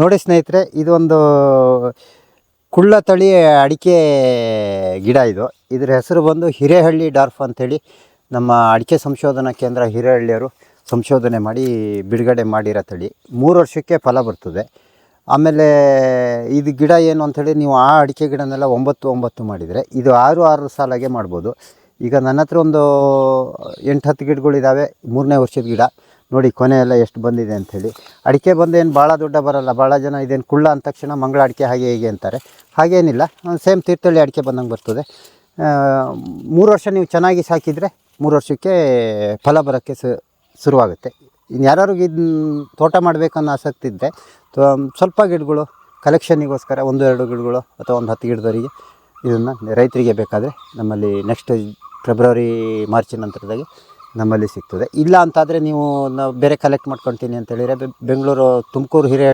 ನೋಡಿ ಸ್ನೇಹಿತರೆ, ಇದೊಂದು ಕುಳ್ಳ ತಳಿ ಅಡಿಕೆ ಗಿಡ ಇದು. ಇದರ ಹೆಸರು ಬಂದು ಹಿರೇಹಳ್ಳಿ ಡಾರ್ಫ್ ಅಂಥೇಳಿ ನಮ್ಮ ಅಡಿಕೆ ಸಂಶೋಧನಾ ಕೇಂದ್ರ ಹಿರೇಹಳ್ಳಿಯವರು ಸಂಶೋಧನೆ ಮಾಡಿ ಬಿಡುಗಡೆ ಮಾಡಿರೋ ತಳಿ. ಮೂರು ವರ್ಷಕ್ಕೆ ಫಲ ಬರ್ತದೆ. ಆಮೇಲೆ ಇದು ಗಿಡ ಏನು ಅಂಥೇಳಿ ನೀವು ಆ ಅಡಿಕೆ ಗಿಡನೆಲ್ಲ ಒಂಬತ್ತು ಒಂಬತ್ತು ಮಾಡಿದರೆ ಇದು ಆರು ಆರು ಸಾಲಾಗೆ ಮಾಡ್ಬೋದು. ಈಗ ನನ್ನ ಹತ್ರ ಒಂದು ಎಂಟು ಹತ್ತು ಗಿಡಗಳಿದ್ದಾವೆ ಮೂರನೇ ವರ್ಷದ ಗಿಡ. ನೋಡಿ ಕೊನೆ ಎಲ್ಲ ಎಷ್ಟು ಬಂದಿದೆ ಅಂಥೇಳಿ ಅಡಿಕೆ ಬಂದು ಏನು ಭಾಳ ದೊಡ್ಡ ಬರಲ್ಲ, ಭಾಳ ಜನ ಇದೇನು ಕುಳ್ಳ ಅಂದ ತಕ್ಷಣ ಮಂಗಳ ಅಡಿಕೆ ಹಾಗೆ ಹೀಗೆ ಅಂತಾರೆ. ಹಾಗೇನಿಲ್ಲ ಸೇಮ್ ತೀರ್ಥಹಳ್ಳಿ ಅಡಿಕೆ ಬಂದಂಗೆ ಬರ್ತದೆ. ಮೂರು ವರ್ಷ ನೀವು ಚೆನ್ನಾಗಿ ಸಾಕಿದರೆ ಮೂರು ವರ್ಷಕ್ಕೆ ಫಲ ಬರೋಕ್ಕೆ ಶುರುವಾಗುತ್ತೆ. ಇನ್ನು ಯಾರ್ಯಾರಿಗೆ ಇದನ್ನ ತೋಟ ಮಾಡಬೇಕನ್ನೋ ಆಸಕ್ತಿ ಇದ್ದರೆ ಸ್ವಲ್ಪ ಗಿಡಗಳು ಕಲೆಕ್ಷನಿಗೋಸ್ಕರ ಒಂದು, ಎರಡು ಗಿಡಗಳು ಅಥವಾ ಒಂದು ಹತ್ತು ಗಿಡದವರಿಗೆ ಇದನ್ನು ರೈತರಿಗೆ ಬೇಕಾದರೆ ನಮ್ಮಲ್ಲಿ ನೆಕ್ಸ್ಟ್ ಫೆಬ್ರವರಿ ಮಾರ್ಚ್ ನಂತರದಾಗೆ ನಮ್ಮಲ್ಲಿ ಸಿಗ್ತದೆ. ಇಲ್ಲ ಅಂತಾದರೆ ನೀವು ನಾವು ಬೇರೆ ಕಲೆಕ್ಟ್ ಮಾಡ್ಕೊಳ್ತೀನಿ ಅಂತ ಹೇಳಿದರೆ ಬೆಂಗಳೂರು ತುಮಕೂರು ಹಿರಿಯ